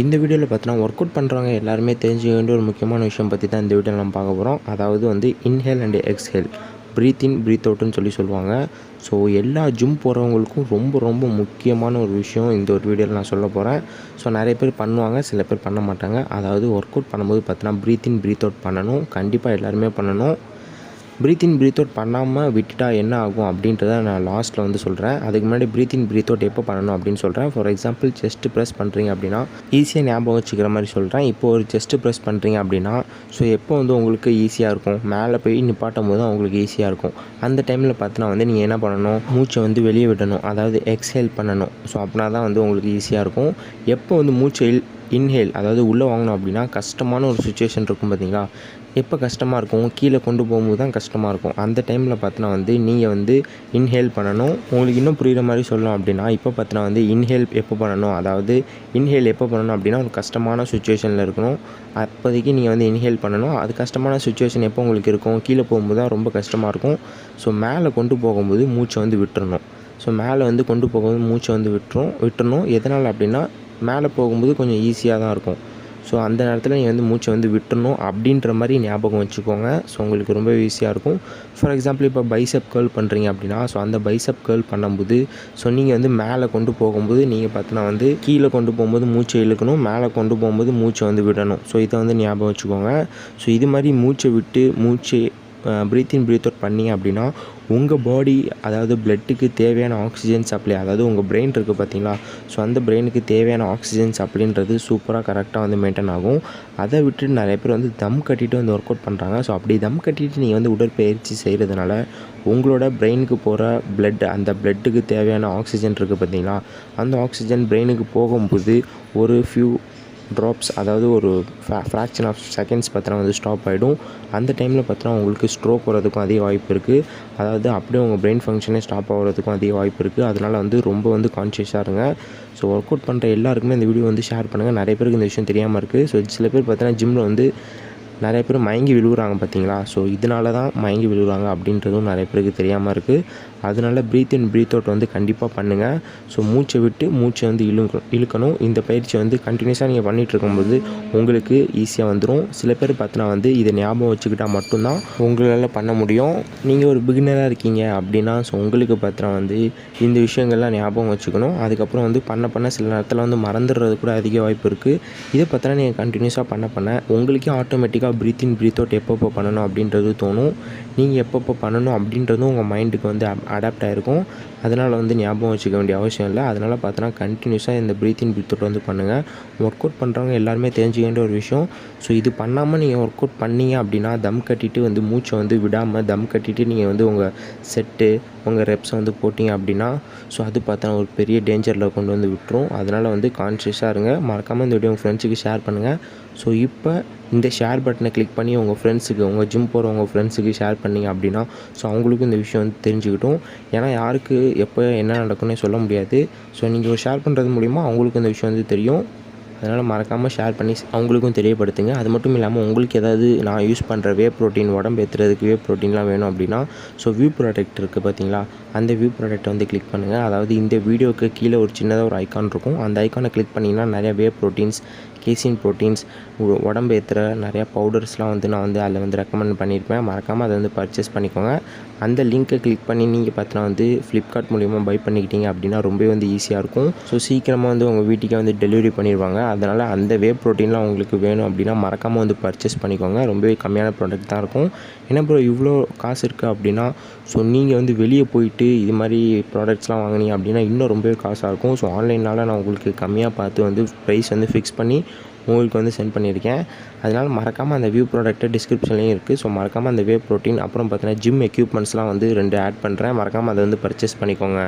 இந்த வீடியோவில் பார்த்தீங்கன்னா ஒர்க் அவுட் பண்ணுறவங்க எல்லாருமே தெரிஞ்சுக்க வேண்டிய ஒரு முக்கியமான விஷயம் பற்றி தான் இந்த வீடியோவில் நம்ம பார்க்க போகிறோம் அதாவது வந்து inhale and exhale breathe in breathe அவுட்டுன்னு சொல்லி சொல்லுவாங்க. ஸோ எல்லா ஜிம் போகிறவங்களுக்கும் ரொம்ப ரொம்ப முக்கியமான ஒரு விஷயம் இந்த ஒரு வீடியோவில் நான் சொல்ல போகிறேன் ஸோ நிறைய பேர் பண்ணுவாங்க சில பேர் பண்ண மாட்டாங்க. அதாவது ஒர்க் அவுட் பண்ணும்போது பார்த்தீங்கன்னா ப்ரீத் இன் ப்ரீத் அவுட் பண்ணணும். கண்டிப்பாக எல்லாருமே பண்ணணும். ப்ரீத் இன் ப்ரீத் அவுட் பண்ணாமல் விட்டுட்டா என்ன ஆகும் அப்படின்றத நான் லாஸ்ட்டில் வந்து சொல்கிறேன் அதுக்கு முன்னாடி ப்ரீத் இன் ப்ரீத் அவுட் எப்போ பண்ணணும் அப்படின்னு சொல்கிறேன் ஃபார் எக்ஸாம்பிள் செஸ்ட் ப்ரெஸ் பண்ணுறீங்க அப்படின்னா ஈஸியாக ஞாபகம் வச்சுக்கிற மாதிரி சொல்கிறேன் இப்போ ஒரு செஸ்ட் ப்ரெஸ் பண்ணுறீங்க அப்படின்னா ஸோ எப்போ வந்து உங்களுக்கு ஈஸியாக இருக்கும்? மேலே போய் நிப்பாட்டும் போது உங்களுக்கு ஈஸியாக இருக்கும். அந்த டைமில் பார்த்தீங்கன்னா வந்து நீங்கள் என்ன பண்ணணும்? மூச்சை வந்து வெளியே விடணும். அதாவது எக்ஸேல் பண்ணணும். ஸோ அப்படின்னா தான் வந்து உங்களுக்கு ஈஸியாக இருக்கும். எப்போ வந்து மூச்சை இன்ஹேல் அதாவது உள்ளே வாங்கணும் அப்படின்னா கஷ்டமான ஒரு சுச்சுவேஷன் இருக்கும் பார்த்தீங்களா எப்போ கஷ்டமாக இருக்கும்? கீழே கொண்டு போகும்போது தான் கஷ்டமாக இருக்கும். அந்த டைமில் பார்த்தினா வந்து நீங்கள் வந்து இன்ஹேல் பண்ணணும். உங்களுக்கு இன்னும் புரிகிற மாதிரி சொல்லணும் அப்படின்னா இப்போ பார்த்தினா வந்து இன்ஹேல் எப்போ பண்ணணும்? அதாவது இன்ஹேல் எப்போ பண்ணணும் அப்படின்னா ஒரு கஷ்டமான சுச்சுவேஷனில் இருக்கணும். அப்போதைக்கு நீங்கள் வந்து இன்ஹேல் பண்ணணும். அது கஷ்டமான சுச்சுவேஷன் எப்போ உங்களுக்கு இருக்கும்? கீழே போகும்போது தான் ரொம்ப கஷ்டமாக இருக்கும். ஸோ மேலே கொண்டு போகும்போது மூச்சை வந்து விட்டுறணும். ஸோ மேலே வந்து கொண்டு போகும்போது மூச்சை வந்து விட்டுரும் விட்டுறணும். எதனால் அப்படின்னா மேலே போகும்போது கொஞ்சம் ஈஸியாக தான் இருக்கும். ஸோ அந்த நேரத்தில் நீங்கள் வந்து மூச்சை வந்து விட்டுறணும் அப்படின்ற மாதிரி ஞாபகம் வச்சுக்கோங்க. ஸோ உங்களுக்கு ரொம்ப ஈஸியாக இருக்கும். ஃபார் எக்ஸாம்பிள் இப்போ பைசப் கேர்ள் பண்ணுறீங்க அப்படின்னா ஸோ அந்த பைசப் கேர்ள் பண்ணும்போது ஸோ நீங்கள் வந்து மேலே கொண்டு போகும்போது நீங்கள் பார்த்தீங்கன்னா வந்து கீழே கொண்டு போகும்போது மூச்சை இழுக்கணும் மேலே கொண்டு போகும்போது மூச்சை வந்து விடணும். ஸோ இதை வந்து ஞாபகம் வச்சுக்கோங்க. ஸோ இது மாதிரி மூச்சை விட்டு மூச்சை ப்ரீத் இன் ப்ரீத் அவுட் பண்ணீங்க அப்படின்னா உங்கள் பாடி அதாவது பிளட்டுக்கு தேவையான ஆக்சிஜன் சப்ளை அதாவது உங்கள் பிரெயின் இருக்குது பார்த்தீங்களா? ஸோ அந்த பிரெயினுக்கு தேவையான ஆக்சிஜன் சப்ளைன்றது சூப்பராக கரெக்டாக வந்து மெயின்டைன் ஆகும். அதை விட்டுட்டு நிறைய பேர் வந்து தம் கட்டிட்டு வந்து ஒர்க் அவுட் பண்ணுறாங்க ஸோ அப்படி தம் கட்டிட்டு நீங்கள் வந்து உடற்பயிற்சி செய்கிறதுனால உங்களோட பிரெயினுக்கு போகிற பிளட் அந்த பிளட்டுக்கு தேவையான ஆக்சிஜன் இருக்குது பார்த்தீங்களா? அந்த ஆக்சிஜன் பிரெயினுக்கு போகும்போது ஒரு ஃபியூ ட்ராப்ஸ் அதாவது ஒரு ஃப்ரா ஃப்ராக்ஷன் ஆஃப் செகண்ட்ஸ் பார்த்தோன்னா வந்து ஸ்டாப் ஆகிடும் அந்த டைமில் பார்த்தோன்னா உங்களுக்கு ஸ்ட்ரோக் வரதுக்கும் அதிக வாய்ப்பு இருக்குது அதாவது அப்படியே உங்கள் பிரெயின் ஃபங்க்ஷனே ஸ்டாப் ஆகிறதுக்கும் அதிக வாய்ப்பு இருக்குது அதனால் வந்து ரொம்ப வந்து கான்ஷியஸாக இருங்க. ஸோ ஒர்க் அவுட் பண்ணுற எல்லாருக்குமே இந்த வீடியோ வந்து ஷேர் பண்ணுங்கள் நிறைய பேருக்கு இந்த விஷயம் தெரியாமல் இருக்குது ஸோ சில பேர் பார்த்தோன்னா ஜிம்மில் வந்து நிறைய பேர் மயங்கி விழுகுறாங்க பார்த்தீங்களா? ஸோ இதனால தான் மயங்கி விழுகுறாங்க அப்படின்றதும் நிறைய பேருக்கு தெரியாமல் இருக்குது அதனால் ப்ரீத் இன் ப்ரீத் அவுட் வந்து கண்டிப்பாக பண்ணுங்கள் ஸோ மூச்சை விட்டு மூச்சை வந்து இழுக்க இழுக்கணும். இந்த பயிற்சி வந்து கண்டினியூஸாக நீங்கள் பண்ணிகிட்டு இருக்கும்போது உங்களுக்கு ஈஸியாக வந்துடும் சில பேர் பார்த்தினா வந்து இதை ஞாபகம் வச்சுக்கிட்டால் மட்டும்தான் உங்களால் பண்ண முடியும். நீங்கள் ஒரு பிகினராக இருக்கீங்க அப்படின்னா ஸோ உங்களுக்கு பார்த்தினா வந்து இந்த விஷயங்கள்லாம் ஞாபகம் வச்சுக்கணும். அதுக்கப்புறம் வந்து பண்ண பண்ண சில நேரத்தில் வந்து மறந்துடுறது கூட அதிக வாய்ப்பு இருக்குது இதை பார்த்தினா நீங்கள் கண்டினியூஸாக பண்ண பண்ண உங்களுக்கே ஆட்டோமேட்டிக்காக ப்ரீத் இன் ப்ரீத் அவுட் எப்பப்போ பண்ணணும் அப்படின்றது தோணும். நீங்கள் எப்பப்போ பண்ணணும் அப்படின்றதும் உங்கள் மைண்டுக்கு வந்து அடாப்ட் ஆகிருக்கும் அதனால் வந்து ஞாபகம் வச்சுக்க வேண்டிய அவசியம் இல்லை. அதனால் பார்த்தோன்னா கண்டினியூஸாக இந்த ப்ரீத் இன் ப்ரீத் அவுட் வந்து பண்ணுங்கள் ஒர்க் அவுட் பண்ணுறவங்க எல்லாருமே தெரிஞ்சுக்க வேண்டிய ஒரு விஷயம். ஸோ இது பண்ணாமல் நீங்கள் ஒர்க் அவுட் பண்ணீங்க அப்படின்னா தம் கட்டிட்டு வந்து மூச்சை வந்து விடாமல் தம் கட்டிட்டு நீங்கள் வந்து உங்கள் செட்டு உங்கள் ரெப்ஸை வந்து போட்டிங்க அப்படின்னா ஸோ அது பார்த்தா ஒரு பெரிய டேஞ்சரில் கொண்டு வந்து விட்டுரும். அதனால் வந்து கான்ஷியஸாக இருங்க. மறக்காமல் இந்த வீடியோ உங்கள் ஃப்ரெண்ட்ஸுக்கு ஷேர் பண்ணுங்கள் ஸோ இப்போ இந்த ஷேர் பட்டனை கிளிக் பண்ணி உங்கள் ஃப்ரெண்ட்ஸுக்கு உங்கள் ஜிம் போகிற உங்கள் ஃப்ரெண்ட்ஸுக்கு ஷேர் பண்ணிங்க அப்படின்னா ஸோ அவங்களுக்கும் இந்த விஷயம் வந்து தெரிஞ்சுக்கிட்டும். ஏன்னா யாருக்கு எப்போ என்ன நடக்கும்னே சொல்ல முடியாது. ஸோ நீங்கள் ஷேர் பண்ணுறது மூலிமா அவங்களுக்கும் இந்த விஷயம் வந்து தெரியும். அதனால் மறக்காமல் ஷேர் பண்ணி அவங்களுக்கும் தெரியப்படுத்துங்க. அது மட்டும் இல்லாமல் உங்களுக்கு ஏதாவது நான் யூஸ் பண்ணுற வே ப்ரோட்டீன் உடம்பு ஏற்றுறதுக்கு வே ப்ரோட்டீன்லாம் வேணும் அப்படின்னா ஸோ வியூ ப்ராடக்ட் இருக்குது பார்த்தீங்களா அந்த வியூ ப்ராடக்ட்டை வந்து கிளிக் பண்ணுங்கள் அதாவது இந்த வீடியோக்கு கீழே ஒரு சின்னதாக ஒரு ஐக்கான் இருக்கும். அந்த ஐக்கானை கிளிக் பண்ணிங்கன்னா நிறைய வே ப்ரோட்டீன்ஸ் கேசின் ப்ரோட்டீன்ஸ் உடம்பு ஏற்றுற நிறையா பவுடர்ஸ்லாம் வந்து நான் வந்து அதில் வந்து ரெக்கமெண்ட் பண்ணியிருப்பேன் மறக்காமல் அதை வந்து பர்ச்சேஸ் பண்ணிக்கோங்க. அந்த லிங்க்கை கிளிக் பண்ணி நீங்கள் பார்த்தீங்கன்னா வந்து ஃப்ளிப்கார்ட் மூலிமா பை பண்ணிக்கிட்டீங்க அப்படின்னா ரொம்பவே வந்து ஈஸியாக இருக்கும். ஸோ சீக்கிரமாக வந்து உங்கள் வீட்டுக்கே வந்து டெலிவரி பண்ணிடுவாங்க அதனால் அந்த வே ப்ரோட்டீன்லாம் உங்களுக்கு வேணும் அப்படின்னா மறக்காமல் வந்து பர்ச்சேஸ் பண்ணிக்கோங்க. ரொம்பவே கம்மியான ப்ராடக்ட் தான் இருக்கும். ஏன்னா ப்ரோ இவ்வளோ காசு இருக்குது அப்படின்னா ஸோ நீங்கள் வந்து வெளியே போயிட்டு இது மாதிரி ப்ராடக்ட்ஸ்லாம் வாங்கினீங்க அப்படின்னா இன்னும் ரொம்பவே காசாக இருக்கும். ஸோ ஆன்லைனால் நான் உங்களுக்கு கம்மியாக பார்த்து வந்து ப்ரைஸ் வந்து ஃபிக்ஸ் பண்ணி உங்களுக்கு வந்து சென்ட் பண்ணியிருக்கேன். அதனால் மறக்காமல் அந்த வியூ ப்ராடக்ட்டு டிஸ்கிரிப்ஷன்லேயும் இருக்குது ஸோ மறக்காமல் அந்த வே ப்ரோட்டீன் அப்புறம் பார்த்தீங்கன்னா ஜிம் எக்யூப்மெண்ட்ஸ்லாம் வந்து ரெண்டு ஆட் பண்ணுறேன் மறக்காமல் அதை வந்து பர்ச்சேஸ் பண்ணிக்கோங்க.